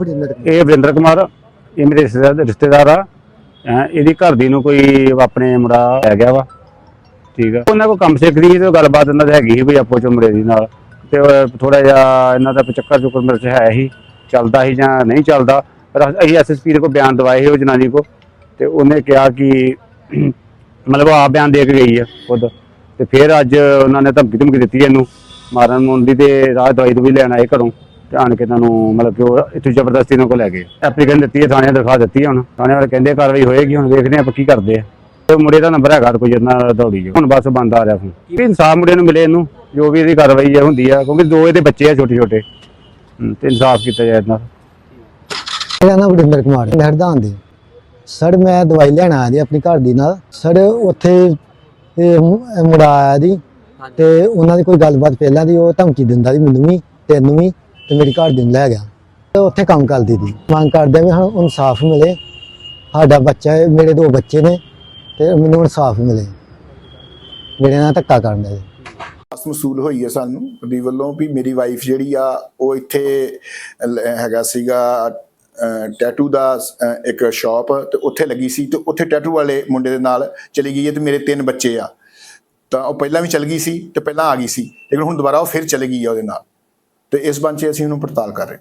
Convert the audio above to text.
ਇਹ ਵਰਿੰਦਰ ਕੁਮਾਰ, ਇਹ ਮੇਰੇ ਰਿਸ਼ਤੇਦਾਰ ਰਿਸ਼ਤੇਦਾਰ ਆ। ਇਹਦੀ ਘਰ ਦੀ ਨੂੰ ਕੋਈ ਆਪਣੇ ਮੁੰਡਾ ਲੈ ਗਿਆ ਵਾ। ਠੀਕ ਆ। ਉਹਨਾਂ ਕੋ ਕੰਮ ਸਿੱਖਦੀ ਸੀ ਤੇ ਗੱਲਬਾਤ ਇਹਨਾਂ ਦੀ ਹੈਗੀ ਸੀ ਕੋਈ ਆਪੋ ਚ ਮੁੰਡੇ ਦੀ ਨਾਲ। ਤੇ ਥੋੜਾ ਜਿਹਾ ਇਹਨਾਂ ਦਾ ਚੱਕਰ ਚੁੱਕਰ ਮੇਰੇ ਚ ਹੈ ਹੀ। ਚੱਲਦਾ ਸੀ ਜਾਂ ਨਹੀਂ ਚੱਲਦਾ। ਪਰ ਅਸੀਂ ਐਸਐਸਪੀ ਦੇ ਕੋ ਬਿਆਨ ਦਵਾਏ ਸੀ ਉਹ ਜਨਾਨੀ ਕੋ ਤੇ ਉਹਨੇ ਕਿਹਾ ਕਿ ਮਤਲਬ ਉਹ ਬਿਆਨ ਦੇ ਕੇ ਗਈ ਆ ਖੁਦ। ਤੇ ਫਿਰ ਅੱਜ ਉਹਨਾਂ ਨੇ ਧਮਕੀ ਧਮਕੀ ਦਿੱਤੀ ਇਹਨੂੰ। ਮਾਰਨ ਮੁਰਨ ਦੀ ਤੇ ਰਾਹ ਦਵਾਈ ਦਵਾਈ ਲੈਣ ਆਏ ਘਰੋਂ। ਤੇ ਆਣ ਕੇ ਇਹਨਾਂ ਮਤਲਬ ਕਿ ਉਹ ਇੱਥੇ ਜ਼ਬਰਦਸਤੀ ਇਹਨਾਂ ਕੋਲ ਲੈ ਗਏ। ਐਪਲੀਕੇਸ਼ਨ ਦਿੱਤੀ ਹੈ, ਥਾਣੇ ਦਿਖਾ ਦਿੱਤੀ ਹੈ ਹੁਣ। ਥਾਣੇ ਵਾਲੇ ਕਹਿੰਦੇ ਕਾਰਵਾਈ ਹੋਏਗੀ, ਹੁਣ ਵੇਖਦੇ ਆਪਾਂ ਕੀ ਕਰਦੇ ਆ। ਤੇ ਮੁੰਡੇ ਦਾ ਨੰਬਰ ਹੈਗਾ ਕੋਈ ਜਿੰਨਾ ਦੌੜੀ ਜੋ ਹੁਣ ਬਸ ਬੰਦ ਆ ਰਿਹਾ ਫੋਨ ਕੀ ਇਨਸਾਫ ਮੁੰਡੇ ਨੂੰ ਮਿਲੇ ਇਹਨੂੰ, ਜੋ ਵੀ ਇਹਦੀ ਕਾਰਵਾਈ ਹੈ, ਹੁੰਦੀ ਆ, ਕਿਉਂਕਿ ਦੋ ਇਹਦੇ ਬੱਚੇ ਆ ਛੋਟੇ ਛੋਟੇ ਤੇ ਇਨਸਾਫ ਕੀਤਾ ਜਾਏ ਇਹਨਾਂ ਮੇਰਾ ਨਾਮ ਵਰਿੰਦਰ ਕੁਮਾਰ ਹੈ ਮਹਿਰਦਾਨ ਸਰ, ਮੈਂ ਦਵਾਈ ਲੈਣ ਆਇਆ ਜੀ ਆਪਣੀ ਘਰ ਦੀ ਨਾਲ। ਸਰ, ਉੱਥੇ ਮੁੰਡਾ ਆਇਆ ਜੀ ਤੇ ਉਹਨਾਂ ਦੀ ਕੋਈ ਗੱਲਬਾਤ ਪਹਿਲਾਂ ਦੀ, ਉਹ ਧਮਕੀ ਦਿੰਦਾ ਸੀ ਮੈਨੂੰ ਵੀ, ਤੈਨੂੰ ਵੀ। ਤੇ ਮੇਰੀ ਘਰ ਦੀ ਨੂੰ ਲੈ ਗਿਆ। ਤੇ ਉੱਥੇ ਕੰਮ ਕਰਦੀ ਸੀ। ਮੰਗ ਕਰਦੇ ਵੀ ਸਾਨੂੰ ਇਨਸਾਫ ਮਿਲੇ। ਸਾਡਾ ਬੱਚਾ ਹੈ ਮੇਰੇ ਦੋ ਬੱਚੇ ਨੇ ਤੇ ਮੈਨੂੰ ਇਨਸਾਫ ਮਿਲੇ। ਮੇਰੇ ਨਾਲ ਧੱਕਾ ਕਰਨ ਦੇ। ਆਸ ਮਸੂਲ ਹੋਈ ਹੈ ਸਾਨੂੰ ਦੀ ਵੱਲੋਂ ਵੀ ਮੇਰੀ ਵਾਈਫ ਜਿਹੜੀ ਆ ਉਹ ਇੱਥੇ ਲ- ਹੈਗਾ ਸੀਗਾ ਟੈਟੂ ਦਾ ਅਹ, ਇੱਕ ਸ਼ਾਪ ਤੇ ਉੱਥੇ ਲੱਗੀ ਸੀ ਤੇ ਉੱਥੇ ਟੈਟੂ ਵਾਲੇ ਮੁੰਡੇ ਦੇ ਨਾਲ ਚਲੀ ਗਈ ਹੈ ਤੇ ਮੇਰੇ ਤਿੰਨ ਬੱਚੇ ਆ। ਤਾਂ ਉਹ ਪਹਿਲਾਂ ਵੀ ਚਲ ਗਈ ਸੀ ਤੇ ਪਹਿਲਾਂ ਆ ਗਈ ਸੀ। ਲੇਕਿਨ ਹੁਣ ਦੁਬਾਰਾ ਉਹ ਫਿਰ ਚਲੀ ਗਈ ਆ ਉਹਦੇ ਨਾਲ। ਤੇ ਇਸ ਬੰਚੇ ਅਸੀਂ ਉਹਨੂੰ ਪੜਤਾਲ ਕਰ ਰਹੇ